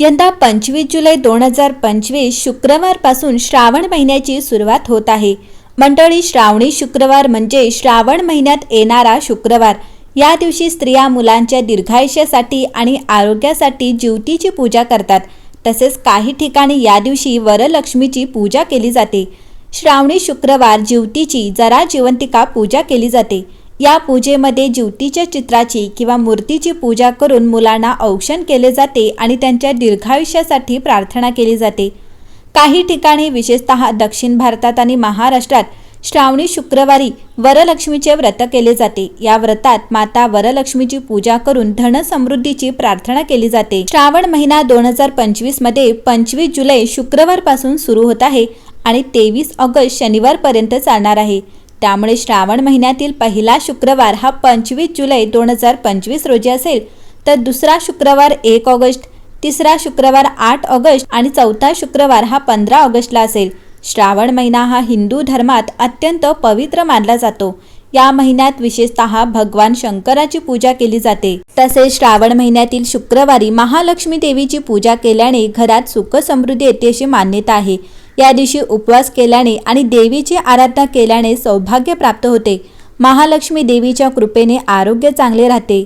यंदा पंचवीस जुलै दोन हजार पंचवीस शुक्रवारपासून श्रावण महिन्याची सुरुवात होत आहे. मंडळी श्रावणी शुक्रवार म्हणजे श्रावण महिन्यात येणारा शुक्रवार. या दिवशी स्त्रिया मुलांच्या दीर्घायुष्यासाठी आणि आरोग्यासाठी ज्योतीची पूजा करतात. तसेच काही ठिकाणी या दिवशी वरलक्ष्मीची पूजा केली जाते. श्रावणी शुक्रवार ज्योतीची जरा जिवंतिका पूजा केली जाते. या पूजेमध्ये ज्योतीच्या चित्राची किंवा मूर्तीची पूजा करून मुलांना औक्षण केले जाते आणि त्यांच्या दीर्घायुष्यासाठी प्रार्थना केली जाते. काही ठिकाणी विशेषतः दक्षिण भारतात आणि महाराष्ट्रात श्रावणी शुक्रवारी वरलक्ष्मीचे व्रत केले जाते. या व्रतात माता वरलक्ष्मीची पूजा करून धनसमृद्धीची प्रार्थना केली जाते. श्रावण महिना दोन हजार पंचवीसमध्ये पंचवीस जुलै शुक्रवारपासून सुरू होत आहे आणि तेवीस ऑगस्ट शनिवारपर्यंत चालणार आहे. त्यामुळे श्रावण महिन्यातील पहिला शुक्रवार हा पंचवीस जुलै दोन हजार पंचवीस रोजी असेल. तर दुसरा शुक्रवार एक ऑगस्ट तिसरा शुक्रवार आठ ऑगस्ट आणि चौथा शुक्रवार हा पंधरा ऑगस्टला असेल. श्रावण महिना हा हिंदू धर्मात अत्यंत पवित्र मानला जातो. या महिन्यात विशेषतः भगवान शंकराची पूजा केली जाते. तसेच श्रावण महिन्यातील शुक्रवारी महालक्ष्मी देवीची पूजा केल्याने घरात सुख समृद्धी येते अशी मान्यता आहे. या दिवशी उपवास केल्याने आणि देवीची आराधना केल्याने सौभाग्य प्राप्त होते. महालक्ष्मी देवीच्या कृपेने आरोग्य चांगले राहते.